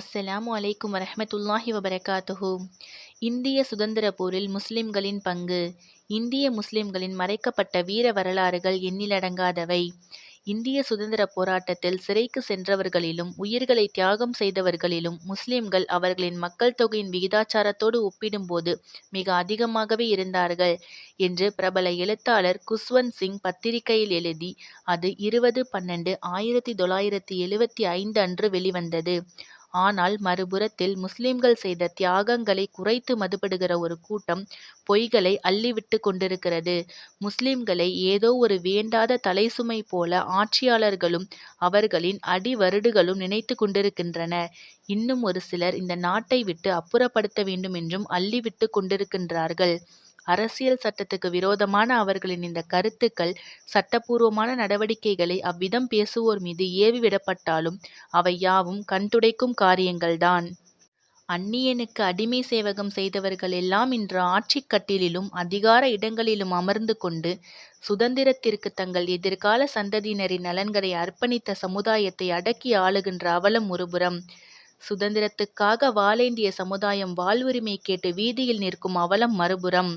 அஸ்ஸலாமு அலைக்கும் வரஹ்மத்துல்லாஹி வபரகாத்துஹு இந்திய சுதந்திரப் போரில் முஸ்லிம்களின் பங்கு இந்திய முஸ்லிம்களின் மறைக்கப்பட்ட வீர வரலாறுகள் எண்ணிலடங்காதவை. இந்திய சுதந்திரப் போராட்டத்தில் சிறைக்கு சென்றவர்களிலும் உயிர்களை தியாகம் செய்தவர்களிலும் முஸ்லிம்கள் அவர்களின் மக்கள் தொகையின் விகிதாச்சாரத்தோடு ஒப்பிடும்போது மிக அதிகமாகவே இருந்தார்கள் என்று பிரபல எழுத்தாளர் குஸ்வந்த் சிங் பத்திரிகையில் எழுதி அது இருபது பன்னெண்டு ஆயிரத்தி தொள்ளாயிரத்தி எழுவத்தி ஐந்து அன்று வெளிவந்தது. ஆனால் மறுபுறத்தில் முஸ்லிம்கள் செய்த தியாகங்களை குறைத்து மதிப்பிடுகிற ஒரு கூட்டம் பொய்களை அள்ளிவிட்டுக் கொண்டிருக்கிறது. முஸ்லிம்களை ஏதோ ஒரு வேண்டாத தலைசுமை போல ஆட்சியாளர்களும் அவர்களின் அடிவருடுகளும் நினைத்துக் கொண்டிருக்கின்றன இன்னும் ஒரு சிலர் இந்த நாட்டை விட்டு அப்புறப்படுத்த வேண்டுமென்றும் அள்ளிவிட்டுக் கொண்டிருக்கின்றார்கள். அரசியல் சட்டத்துக்கு விரோதமான அவர்களின் இந்த கருத்துக்கள் சட்டபூர்வமான நடவடிக்கைகளை அவ்விதம் பேசுவோர் மீது ஏவி விடப்பட்டாலும் அவை யாவும் கண்துடைக்கும் காரியங்கள்தான். அந்நியனுக்கு அடிமை சேவகம் செய்தவர்கள் எல்லாம் இன்று ஆட்சிக் கட்டிலிலும் அதிகார இடங்களிலும் அமர்ந்து கொண்டு சுதந்திரத்திற்கு தங்கள் எதிர்கால சந்ததியினரின் நலன்களை அர்ப்பணித்த சமுதாயத்தை அடக்கி ஆளுகின்ற அவலம் ஒருபுறம், சுதந்திரத்துக்காக வாழேந்திய சமுதாயம் வாழ்வுரிமை கேட்டு வீதியில் நிற்கும் அவலம் மறுபுறம்.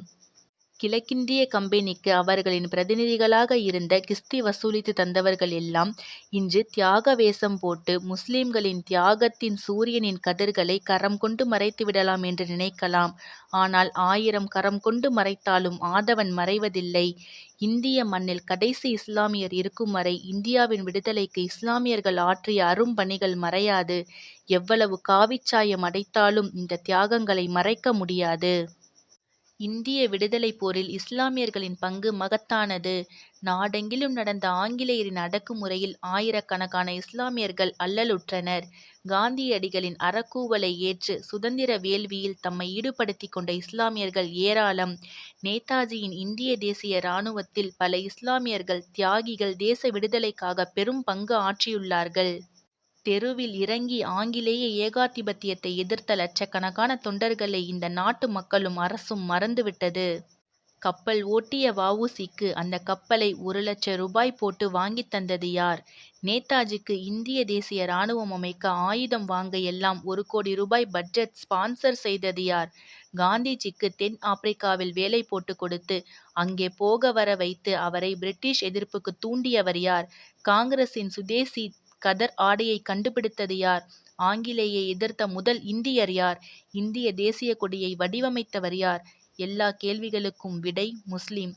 கிழக்கிந்திய கம்பெனிக்கு அவர்களின் பிரதிநிதிகளாக இருந்த கிஸ்தி வசூலித்து தந்தவர்கள் எல்லாம் இன்று தியாக வேஷம் போட்டு முஸ்லிம்களின் தியாகத்தின் சூரியனின் கதிர்களை கரம் கொண்டு மறைத்து விடலாம் என்று நினைக்கலாம். ஆனால் ஆயிரம் கரம் கொண்டு மறைத்தாலும் ஆதவன் மறைவதில்லை. இந்திய மண்ணில் கடைசி இஸ்லாமியர் இருக்கும் வரை இந்தியாவின் விடுதலைக்கு இஸ்லாமியர்கள் ஆற்றிய அரும்பணிகள் மறையாது. எவ்வளவு காவிச்சாயம் அடைத்தாலும் இந்த தியாகங்களை மறைக்க முடியாது. இந்திய விடுதலைப் போரில் இஸ்லாமியர்களின் பங்கு மகத்தானது. நாடெங்கிலும் நடந்த ஆங்கிலேயரின் அடக்குமுறையில் ஆயிரக்கணக்கான இஸ்லாமியர்கள் அல்லலுற்றனர். காந்தியடிகளின் அறக்கூவலை ஏற்று சுதந்திர வேள்வியில் தம்மை ஈடுபடுத்திக் கொண்ட இஸ்லாமியர்கள் ஏராளம். நேதாஜியின் இந்திய தேசிய இராணுவத்தில் பல இஸ்லாமியர்கள் தியாகிகள் தேச விடுதலைக்காக பெரும் பங்கு ஆற்றியுள்ளார்கள். தெருவில் இறங்கி ஆங்கிலேய ஏகாதிபத்தியத்தை எதிர்த்த லட்சக்கணக்கான தொண்டர்களை இந்த நாட்டு மக்களும் அரசும் மறந்துவிட்டது. கப்பல் ஓட்டிய வ. உ. சி.க்கு கப்பலை ஒரு லட்ச ரூபாய் போட்டு வாங்கித் தந்தது யார்? நேதாஜிக்கு இந்திய தேசிய இராணுவம் அமைக்க ஆயுதம் வாங்க எல்லாம் ஒரு கோடி ரூபாய் பட்ஜெட் ஸ்பான்சர் செய்தது யார்? காந்திஜிக்கு தென் ஆப்பிரிக்காவில் வேலை போட்டு கொடுத்து அங்கே போக வர வைத்து அவரை பிரிட்டிஷ் எதிர்ப்புக்கு தூண்டியவர் யார்? காங்கிரசின் சுதேசி கதர் ஆடையை கண்டுபிடித்தது யார்? ஆங்கிலேயை எதிர்த்த முதல் இந்தியர் யார்? இந்திய தேசிய கொடியை வடிவமைத்தவர் யார்? எல்லா கேள்விகளுக்கும் விடை முஸ்லிம்.